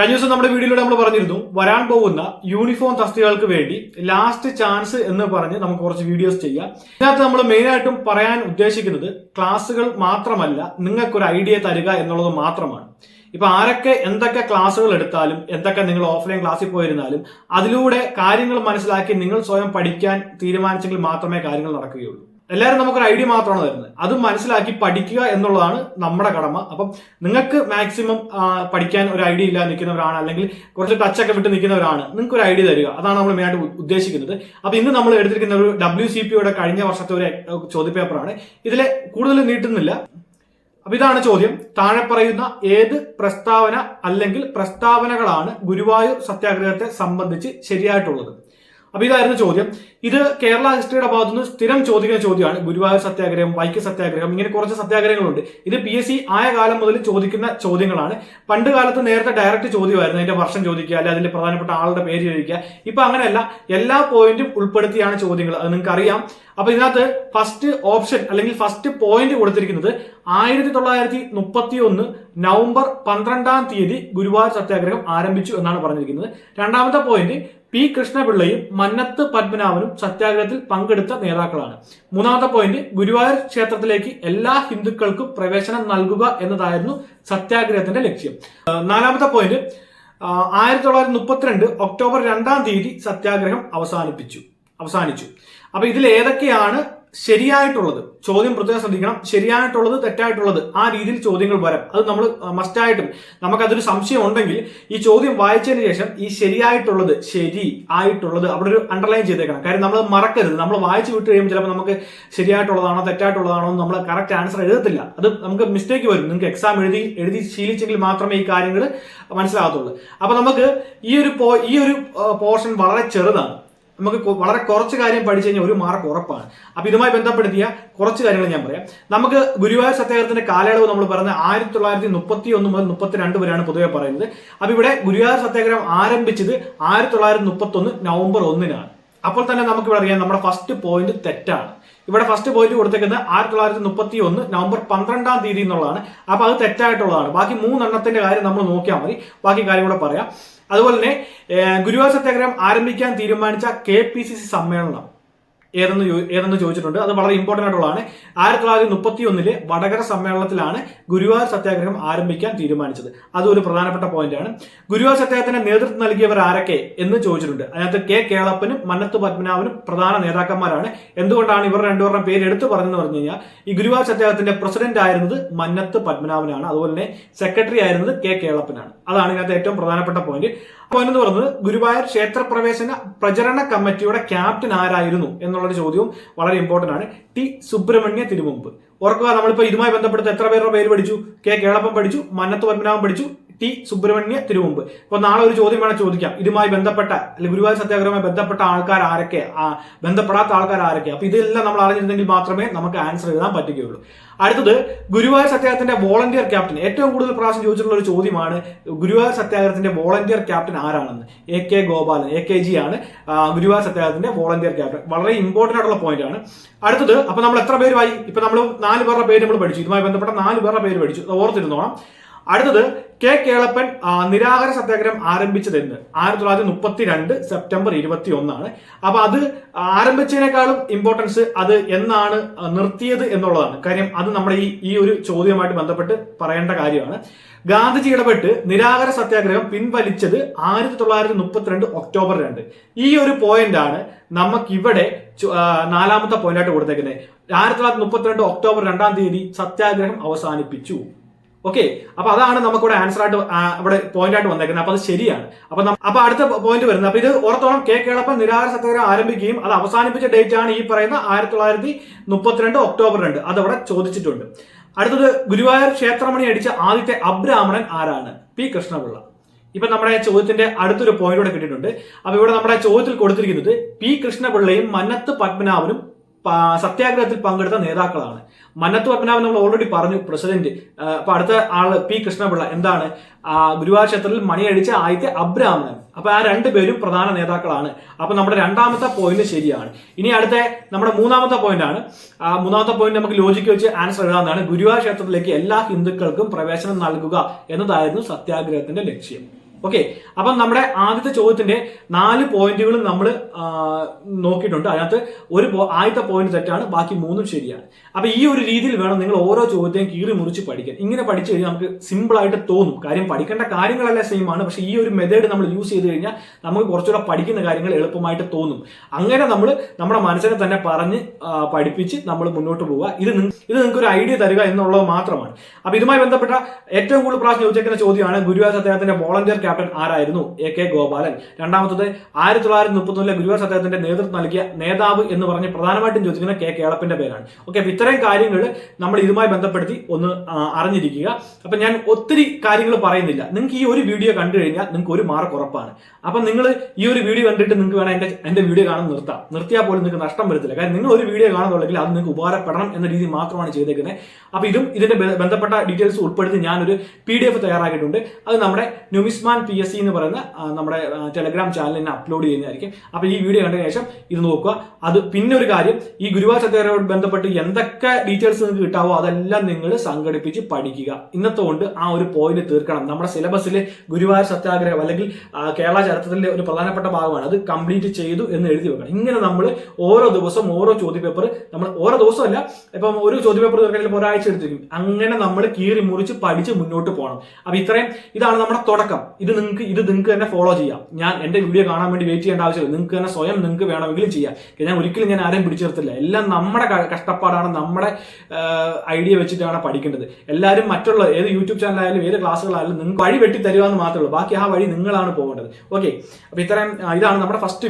കഴിഞ്ഞ ദിവസം നമ്മുടെ വീഡിയോയിലൂടെ നമ്മൾ പറഞ്ഞിരുന്നു വരാൻ പോകുന്ന യൂണിഫോം തസ്തികൾക്ക് വേണ്ടി ലാസ്റ്റ് ചാൻസ് എന്ന് പറഞ്ഞ് നമുക്ക് കുറച്ച് വീഡിയോസ് ചെയ്യാം. ഇതിനകത്ത് നമ്മൾ മെയിനായിട്ടും പറയാൻ ഉദ്ദേശിക്കുന്നത് ക്ലാസ്സുകൾ മാത്രമല്ല നിങ്ങൾക്കൊരു ഐഡിയ തരിക എന്നുള്ളത് മാത്രമാണ്. ഇപ്പൊ ആരൊക്കെ എന്തൊക്കെ ക്ലാസ്സുകൾ എടുത്താലും എന്തൊക്കെ നിങ്ങൾ ഓഫ്ലൈൻ ക്ലാസ്സിൽ പോയിരുന്നാലും അതിലൂടെ കാര്യങ്ങൾ മനസ്സിലാക്കി നിങ്ങൾ സ്വയം പഠിക്കാൻ തീരുമാനിച്ചെങ്കിൽ മാത്രമേ കാര്യങ്ങൾ നടക്കുകയുള്ളൂ. എല്ലാവരും നമുക്കൊരു ഐഡിയ മാത്രമാണ് തരുന്നത്. അത് മനസ്സിലാക്കി പഠിക്കുക എന്നുള്ളതാണ് നമ്മുടെ കടമ. അപ്പം നിങ്ങൾക്ക് മാക്സിമം പഠിക്കാൻ ഒരു ഐഡിയ ഇല്ല നിൽക്കുന്നവരാണ് അല്ലെങ്കിൽ കുറച്ച് ടച്ചൊക്കെ വിട്ട് നിൽക്കുന്നവരാണ്. നിങ്ങൾക്ക് ഒരു ഐഡിയ തരിക. അതാണ് നമ്മൾ മെയിനായിട്ട് ഉദ്ദേശിക്കുന്നത്. അപ്പം ഇന്ന് നമ്മൾ എടുത്തിരിക്കുന്ന ഒരു ഡബ്ല്യു സി പിയുടെ കഴിഞ്ഞ വർഷത്തെ ഒരു ചോദ്യപേപ്പറാണ്. ഇതിലെ കൂടുതൽ നീട്ടുന്നില്ല. അപ്പൊ ഇതാണ് ചോദ്യം. താഴെ പറയുന്ന ഏത് പ്രസ്താവന അല്ലെങ്കിൽ പ്രസ്താവനകളാണ് ഗുരുവായൂർ സത്യാഗ്രഹത്തെ സംബന്ധിച്ച് ശരിയായിട്ടുള്ളത്? അപ്പൊ ഇതായിരുന്നു ചോദ്യം. ഇത് കേരള ഹിസ്റ്ററിയുടെ ഭാഗത്തുനിന്ന് സ്ഥിരം ചോദിക്കുന്ന ചോദ്യമാണ്. ഗുരുവായൂർ സത്യാഗ്രഹം വൈക്കം സത്യാഗ്രഹം ഇങ്ങനെ കുറച്ച് സത്യാഗ്രഹങ്ങളുണ്ട്. ഇത് പി എസ് സി ആയ കാലം മുതൽ ചോദിക്കുന്ന ചോദ്യങ്ങളാണ്. പണ്ട് കാലത്ത് നേരത്തെ ഡയറക്റ്റ് ചോദ്യമായിരുന്നു. അതിന്റെ വർഷം ചോദിക്കുക അല്ലെ അതിന്റെ പ്രധാനപ്പെട്ട ആളുടെ പേര് ചോദിക്കുക. ഇപ്പൊ അങ്ങനെയല്ല. എല്ലാ പോയിന്റും ഉൾപ്പെടുത്തിയാണ് ചോദ്യങ്ങൾ. അത് നിങ്ങൾക്ക് അറിയാം അപ്പൊ ഇതിനകത്ത് ഫസ്റ്റ് ഓപ്ഷൻ അല്ലെങ്കിൽ ഫസ്റ്റ് പോയിന്റ് കൊടുത്തിരിക്കുന്നത് ആയിരത്തി തൊള്ളായിരത്തി മുപ്പത്തി ഒന്ന് നവംബർ പന്ത്രണ്ടാം തീയതി ഗുരുവായൂർ സത്യാഗ്രഹം ആരംഭിച്ചു എന്നാണ് പറഞ്ഞിരിക്കുന്നത്. രണ്ടാമത്തെ പോയിന്റ് പി കൃഷ്ണപിള്ളയും മന്നത്ത് പത്മനാഭനും സത്യാഗ്രഹത്തിൽ പങ്കെടുത്ത നേതാക്കളാണ്. മൂന്നാമത്തെ പോയിന്റ് ഗുരുവായൂർ ക്ഷേത്രത്തിലേക്ക് എല്ലാ ഹിന്ദുക്കൾക്കും പ്രവേശനം നൽകുക എന്നതായിരുന്നു സത്യാഗ്രഹത്തിന്റെ ലക്ഷ്യം. നാലാമത്തെ പോയിന്റ് ആയിരത്തി തൊള്ളായിരത്തി മുപ്പത്തിരണ്ട് ഒക്ടോബർ രണ്ടാം തീയതി സത്യാഗ്രഹം അവസാനിപ്പിച്ചു. അവസാനിച്ചു. അപ്പൊ ഇതിൽ ഏതൊക്കെയാണ് ശരിയായിട്ടുള്ളത്. ചോദ്യം പ്രത്യേകം ശ്രദ്ധിക്കണം. ശരിയായിട്ടുള്ളത് തെറ്റായിട്ടുള്ളത് ആ രീതിയിൽ ചോദ്യങ്ങൾ വരാം. അത് നമ്മൾ മസ്റ്റായിട്ടും നമുക്കതൊരു സംശയം ഉണ്ടെങ്കിൽ ഈ ചോദ്യം വായിച്ചതിന് ശേഷം ഈ ശരിയായിട്ടുള്ളത് ശരി ആയിട്ടുള്ളത് അവിടെ ഒരു അണ്ടർലൈൻ ചെയ്തേക്കണം. കാര്യം നമ്മൾ മറക്കരുത്. നമ്മൾ വായിച്ചു വിട്ട് കഴിയുമ്പോൾ ചിലപ്പോൾ നമുക്ക് ശരിയായിട്ടുള്ളതാണോ തെറ്റായിട്ടുള്ളതാണോ നമ്മൾ കറക്റ്റ് ആൻസർ എഴുതത്തില്ല. അത് നമുക്ക് മിസ്റ്റേക്ക് വരും. നിങ്ങൾക്ക് എക്സാം എഴുതി എഴുതി ശീലിച്ചെങ്കിൽ മാത്രമേ ഈ കാര്യങ്ങൾ മനസ്സിലാകത്തുള്ളൂ. അപ്പൊ നമുക്ക് ഈ ഒരു ഈ ഒരു പോർഷൻ വളരെ ചെറുതാണ്. നമുക്ക് വളരെ കുറച്ച് കാര്യം പഠിച്ചു കഴിഞ്ഞാൽ ഒരു മാർക്ക് ഉറപ്പാണ്. അപ്പൊ ഇതുമായി ബന്ധപ്പെടുത്തിയ കുറച്ച് കാര്യങ്ങൾ ഞാൻ പറയാം. നമുക്ക് ഗുരുവായൂർ സത്യാഗ്രഹത്തിന്റെ കാലയളവ് നമ്മൾ പറഞ്ഞ ആയിരത്തി തൊള്ളായിരത്തി മുപ്പത്തി ഒന്ന് മുതൽ മുപ്പത്തിരണ്ട് വരെയാണ് പൊതുവെ പറയുന്നത്. അപ്പൊ ഇവിടെ ഗുരുവായൂർ സത്യാഗ്രഹം ആരംഭിച്ചത് ആയിരത്തി തൊള്ളായിരത്തി മുപ്പത്തി ഒന്ന് നവംബർ ഒന്നിനാണ്. അപ്പോൾ തന്നെ നമുക്ക് ഇവിടെ അറിയാം നമ്മുടെ ഫസ്റ്റ് പോയിന്റ് തെറ്റാണ്. ഇവിടെ ഫസ്റ്റ് പോയിന്റ് കൊടുത്തേക്കുന്നത് ആയിരത്തി തൊള്ളായിരത്തി മുപ്പത്തി ഒന്ന് നവംബർ പന്ത്രണ്ടാം തീയതി എന്നുള്ളതാണ്. അപ്പൊ അത് തെറ്റായിട്ടുള്ളതാണ്. ബാക്കി മൂന്നെണ്ണത്തിന്റെ കാര്യം നമ്മൾ നോക്കിയാൽ മതി. ബാക്കി കാര്യം കൂടെ പറയാം. അതുപോലെ തന്നെ ഗുരുവായൂർ സത്യാഗ്രഹം ആരംഭിക്കാൻ തീരുമാനിച്ച കെ പി സി സി സമ്മേളനം. ഏതെന്ന് ഏതെന്ന് ചോദിച്ചിട്ടുണ്ട്. അത് വളരെ ഇമ്പോർട്ടന്റ് ആയിട്ടുള്ളതാണ്. ആയിരത്തി തൊള്ളായിരത്തി മുപ്പത്തി ഒന്നിലെ വടകര സമ്മേളനത്തിലാണ് ഗുരുവായൂർ സത്യാഗ്രഹം ആരംഭിക്കാൻ തീരുമാനിച്ചത്. അത് ഒരു പ്രധാനപ്പെട്ട പോയിന്റാണ് ഗുരുവായൂർ സത്യാഗ്രഹത്തിന് നേതൃത്വം നൽകിയവർ ആരൊക്കെ എന്ന് ചോദിച്ചിട്ടുണ്ട്. അതിനകത്ത് കെ കേളപ്പനും മന്നത്ത് പത്മനാഭനും പ്രധാന നേതാക്കന്മാരാണ്. എന്തുകൊണ്ടാണ് ഇവർ രണ്ടുപേരുടെ പേര് എടുത്തു പറഞ്ഞെന്ന് പറഞ്ഞു കഴിഞ്ഞാൽ ഈ ഗുരുവായൂർ സത്യാഗ്രഹത്തിന്റെ പ്രസിഡന്റ് ആയിരുന്നത് മന്നത്ത് പത്മനാഭനാണ്. അതുപോലെ തന്നെ സെക്രട്ടറി ആയിരുന്നത് കെ കേളപ്പനാണ്. അതാണ് ഇതിനകത്ത് ഏറ്റവും പ്രധാനപ്പെട്ട പോയിന്റ് പോയിന്റ് എന്ന് പറയുന്നത് ഗുരുവായൂർ ക്ഷേത്രപ്രവേശന പ്രചരണ കമ്മിറ്റിയുടെ ക്യാപ്റ്റൻ ആരായിരുന്നു എന്നുള്ളൊരു ചോദ്യവും വളരെ ഇമ്പോർട്ടന്റ് ആണ്. ടി സുബ്രഹ്മണ്യ തിരുമുമ്പ്. ഓർക്കുക നമ്മളിപ്പോൾ ഇതുമായി ബന്ധപ്പെട്ട് എത്ര പേരുടെ പേര് പഠിച്ചു? കെ. കേളപ്പം പഠിച്ചു മന്നത്ത് പത്മനാഭൻ പഠിച്ചു ടി സുബ്രഹ്മണ്യ തിരുവമ്പ് ഇപ്പൊ നാളെ ഒരു ചോദ്യം വേണം ചോദിക്കാം. ഇതുമായി ബന്ധപ്പെട്ട അല്ലെങ്കിൽ ഗുരുവായൂർ സത്യാഗ്രഹവുമായി ബന്ധപ്പെട്ട ആൾക്കാർ ആരൊക്കെ ബന്ധപ്പെടാത്ത ആൾക്കാർ ആരൊക്കെ? അപ്പൊ ഇതെല്ലാം നമ്മൾ അറിഞ്ഞിരുന്നെങ്കിൽ മാത്രമേ നമുക്ക് ആൻസർ എഴുതാൻ പറ്റുകയുള്ളൂ. അടുത്തത് ഗുരുവായൂർ സത്യാഗ്രഹത്തിന്റെ വോളണ്ടിയർ ക്യാപ്റ്റൻ ഏറ്റവും കൂടുതൽ പ്രാവശ്യം ചോദിച്ചിട്ടുള്ള ഒരു ചോദ്യമാണ് ഗുരുവായൂർ സത്യാഗ്രഹത്തിന്റെ വോളണ്ടിയർ ക്യാപ്റ്റൻ ആരാണെന്ന്? A K Gopalan A K G ആണ്. ഗുരുവായൂർ സത്യാഗ്രഹത്തിന്റെ വോളണ്ടിയർ ക്യാപ്റ്റൻ വളരെ ഇമ്പോർട്ടന്റ് ആയിട്ടുള്ള പോയിന്റ് ആണ്. അടുത്തത് അപ്പൊ നമ്മൾ എത്ര പേര് വായി ഇപ്പൊ നമ്മൾ നാല് പേരുടെ പേര് നമ്മൾ പഠിച്ചു. ഇതുമായി ബന്ധപ്പെട്ട നാല് പേരുടെ പേര് പഠിച്ചു. ഓർത്തിരുന്നോണം. അടുത്തത് കെ കേളപ്പൻ നിരാഹാര സത്യാഗ്രഹം ആരംഭിച്ചതെന്ന്. ആയിരത്തി തൊള്ളായിരത്തി മുപ്പത്തി രണ്ട് സെപ്റ്റംബർ ഇരുപത്തി ഒന്നാണ് അപ്പൊ അത് ആരംഭിച്ചതിനേക്കാളും ഇമ്പോർട്ടൻസ് അത് എന്നാണ് നിർത്തിയത് എന്നുള്ളതാണ്. കാര്യം അത് നമ്മുടെ ഈ ഈ ഒരു ചോദ്യവുമായിട്ട് ബന്ധപ്പെട്ട് പറയേണ്ട കാര്യമാണ്. ഗാന്ധിജി ഇടപെട്ട് നിരാഹാര സത്യാഗ്രഹം പിൻവലിച്ചത് ആയിരത്തി തൊള്ളായിരത്തി മുപ്പത്തിരണ്ട് ഒക്ടോബർ രണ്ട്. ഈ ഒരു പോയിന്റ് ആണ് നമുക്കിവിടെ നാലാമത്തെ പോയിന്റായിട്ട് കൊടുത്തേക്കുന്നത്. ആയിരത്തി തൊള്ളായിരത്തി മുപ്പത്തിരണ്ട് ഒക്ടോബർ രണ്ടാം തീയതി സത്യാഗ്രഹം അവസാനിപ്പിച്ചു. ഓക്കെ അപ്പൊ അതാണ് നമുക്കിവിടെ ആൻസർ ആയിട്ട് ഇവിടെ പോയിന്റ് ആയിട്ട് വന്നേക്കുന്നത്. അപ്പൊ അത് ശരിയാണ്. അപ്പൊ അപ്പൊ അടുത്ത പോയിന്റ് വരുന്നത്. അപ്പൊ ഇത് ഓർത്തോളം കെ കേളപ്പൻ നിരാഹാര സത്യാഗ്രഹം ആരംഭിക്കുകയും അത് അവസാനിപ്പിച്ച ഡേറ്റ് ആണ് ഈ പറയുന്ന ആയിരത്തി തൊള്ളായിരത്തി മുപ്പത്തിരണ്ട് ഒക്ടോബർ രണ്ട്. അതവിടെ ചോദിച്ചിട്ടുണ്ട്. അടുത്തത് ഗുരുവായൂർ ക്ഷേത്രമണി അടിച്ച ആദ്യത്തെ അബ്രാഹ്മണൻ ആരാണ്? പി കൃഷ്ണപിള്ള. ഇപ്പൊ നമ്മുടെ ചോദ്യത്തിന്റെ അടുത്തൊരു പോയിന്റ് കൂടെ കിട്ടിയിട്ടുണ്ട്. അപ്പൊ ഇവിടെ നമ്മുടെ ചോദ്യത്തിൽ കൊടുത്തിരിക്കുന്നത് പി കൃഷ്ണപിള്ളയും മന്നത്ത് പത്മനാഭനും സത്യാഗ്രഹത്തിൽ പങ്കെടുത്ത നേതാക്കളാണ്. മന്നത്ത് പത്മനാഭൻ നമ്മൾ ഓൾറെഡി പറഞ്ഞു പ്രസിഡന്റ് അപ്പൊ അടുത്ത ആൾ പി കൃഷ്ണപിള്ള. എന്താണ്? ഗുരുവായൂർ ക്ഷേത്രത്തിൽ മണിയടിച്ച ആദ്യത്തെ അബ്രാഹ്മണൻ. അപ്പൊ ആ രണ്ടുപേരും പ്രധാന നേതാക്കളാണ്. അപ്പൊ നമ്മുടെ രണ്ടാമത്തെ പോയിന്റ് ശരിയാണ്. ഇനി അടുത്ത നമ്മുടെ മൂന്നാമത്തെ പോയിന്റ് ആണ്. മൂന്നാമത്തെ പോയിന്റ് നമുക്ക് ലോജിക്ക് വെച്ച് ആൻസർ എഴുതാവുന്നതാണ്. ഗുരുവായൂർ ക്ഷേത്രത്തിലേക്ക് എല്ലാ ഹിന്ദുക്കൾക്കും പ്രവേശനം നൽകുക എന്നതായിരുന്നു സത്യാഗ്രഹത്തിന്റെ ലക്ഷ്യം. ഓക്കെ അപ്പം നമ്മുടെ ആദ്യത്തെ ചോദ്യത്തിന്റെ നാല് പോയിന്റുകളും നമ്മൾ നോക്കിയിട്ടുണ്ട്. അതിനകത്ത് ഒരു ആദ്യത്തെ പോയിന്റ് തെറ്റാണ് ബാക്കി മൂന്നും ശരിയാണ്. അപ്പൊ ഈ ഒരു രീതിയിൽ വേണം നിങ്ങൾ ഓരോ ചോദ്യത്തെയും കീറി മുറിച്ച് പഠിക്കാൻ. ഇങ്ങനെ പഠിച്ചു കഴിഞ്ഞാൽ നമുക്ക് സിമ്പിൾ ആയിട്ട് തോന്നും. കാര്യം പഠിക്കേണ്ട കാര്യങ്ങളെല്ലാം സെയിം ആണ്. പക്ഷേ ഈ ഒരു മെത്തേഡ് നമ്മൾ യൂസ് ചെയ്ത് കഴിഞ്ഞാൽ നമുക്ക് കുറച്ചുകൂടെ പഠിക്കുന്ന കാര്യങ്ങൾ എളുപ്പമായിട്ട് തോന്നും. അങ്ങനെ നമ്മൾ നമ്മുടെ മനസ്സിനെ തന്നെ പറഞ്ഞ് പഠിപ്പിച്ച് നമ്മൾ മുന്നോട്ട് പോവുക. ഇത് ഇത് നിങ്ങൾക്ക് ഒരു ഐഡിയ തരിക എന്നുള്ളത് മാത്രമാണ്. അപ്പൊ ഇതുമായി ബന്ധപ്പെട്ട ഏറ്റവും കൂടുതൽ പ്രാവശ്യം ചോദിച്ചേക്കുന്ന ചോദ്യമാണ് ഗുരുവായൂർ അദ്ദേഹത്തിന്റെ വോളണ്ടിയർ ക്യാപ്റ്റൻ ആരായിരുന്നു? A K Gopalan. രണ്ടാമത്തത് ആയിരത്തി തൊള്ളായിരത്തി മുപ്പത്തൊന്നിലെ ഗുരുവർ സദ്ദേഹത്തിന്റെ നേതൃത്വം നൽകിയ നേതാവ് എന്ന് പറഞ്ഞ് പ്രധാനമായിട്ടും ചോദിക്കുന്ന കെ കേളപ്പന്റെ പേരാണ്. ഓക്കെ അപ്പൊ ഇത്രയും കാര്യങ്ങൾ നമ്മൾ ഇതുമായി ബന്ധപ്പെടുത്തി ഒന്ന് അറിഞ്ഞിരിക്കുക. അപ്പൊ ഞാൻ ഒത്തിരി കാര്യങ്ങൾ പറയുന്നില്ല. നിങ്ങൾക്ക് ഈ ഒരു വീഡിയോ കണ്ടു കഴിഞ്ഞാൽ നിങ്ങൾക്ക് ഒരു മാർക്ക് ഉറപ്പാണ്. അപ്പൊ നിങ്ങൾ ഈ ഒരു വീഡിയോ കണ്ടിട്ട് നിങ്ങൾക്ക് വേണം എന്റെ എന്റെ വീഡിയോ കാണാൻ നിർത്താം. നിർത്തിയാൽ പോലും നിങ്ങൾക്ക് നഷ്ടം വരത്തില്ല. കാരണം നിങ്ങൾ ഒരു വീഡിയോ കാണുന്നുണ്ടെങ്കിൽ അത് നിങ്ങൾക്ക് ഉപകാരപ്പെടണം എന്ന രീതി മാത്രമാണ് ചെയ്തേക്കുന്നത്. അപ്പൊ ഇതും ഇതിന്റെ ബന്ധപ്പെട്ട ഡീറ്റെയിൽസ് ഉൾപ്പെടുത്തി ഞാനൊരു പി ഡി എഫ് തയ്യാറാക്കിയിട്ടുണ്ട്. അത് നമ്മുടെ ന്യൂമിസ്മാൻ പി എസ് സി എന്ന് പറയുന്ന നമ്മുടെ ടെലഗ്രാം ചാനലിൽ അപ്ലോഡ് ചെയ്യുന്നതായിരിക്കും. അപ്പൊ ഈ വീഡിയോ കണ്ടതിന് ശേഷം ഇത് നോക്കുക. അത് പിന്നെ ഒരു കാര്യം ഈ ഗുരുവായൂർ ചത്തേരോട് ബന്ധപ്പെട്ട് എന്തൊക്കെ ഡീറ്റെയിൽസ് നിങ്ങൾക്ക് കിട്ടാവോ അതെല്ലാം നിങ്ങൾ സംഘടിപ്പിച്ച് പഠിക്കുക. ഇന്നത്തെ കൊണ്ട് ആ ഒരു പോയിന്റ് തീർക്കണം. നമ്മുടെ സിലബസിൽ ഗുരുവായൂർ സത്യാഗ്രഹം അല്ലെങ്കിൽ കേരള ചരിത്രത്തിലെ ഒരു പ്രധാനപ്പെട്ട ഭാഗമാണ്. അത് കംപ്ലീറ്റ് ചെയ്തു എന്ന് എഴുതി വെക്കണം. ഇങ്ങനെ നമ്മൾ ഓരോ ദിവസം ഓരോ ചോദ്യപേപ്പർ നമ്മൾ ഓരോ ദിവസമല്ല ഇപ്പം ഒരു ചോദ്യപേപ്പർ തീർക്കണമെങ്കിൽ ഒരാഴ്ച എടുത്തിരിക്കും. അങ്ങനെ നമ്മൾ കീറി മുറിച്ച് പഠിച്ച് മുന്നോട്ട് പോകണം. അപ്പൊ ഇത്രയും. ഇതാണ് നമ്മുടെ തുടക്കം. ഇത് നിങ്ങൾക്ക് ഇത് നിങ്ങൾക്ക് തന്നെ ഫോളോ ചെയ്യാം. ഞാൻ എന്റെ വീഡിയോ കാണാൻ വേണ്ടി വെയിറ്റ് ചെയ്യേണ്ട ആവശ്യമില്ല. നിങ്ങൾക്ക് തന്നെ സ്വയം നിങ്ങൾക്ക് വേണമെങ്കിലും ചെയ്യാം. ഞാൻ ഒരിക്കലും ഞാൻ ആരെയും പിടിച്ചെടുത്തില്ല. എല്ലാം നമ്മുടെ കഷ്ടപ്പാടാണ് നമ്മുടെ ഐഡിയ വെച്ചിട്ടാണ് പഠിക്കേണ്ടത്. എല്ലാവരും മറ്റുള്ള ഏത് യൂട്യൂബ് ചാനലായാലും ഏത് ക്ലാസ്സുകളായാലും നിങ്ങൾക്ക് വഴി വെട്ടി തരുക എന്ന് മാത്രമേ ഉള്ളൂ. ബാക്കി ആ വഴി നിങ്ങളാണ് പോകേണ്ടത്. ഓക്കെ അപ്പൊ ഇത്രയും ഇതാണ് നമ്മുടെ ഫസ്റ്റ്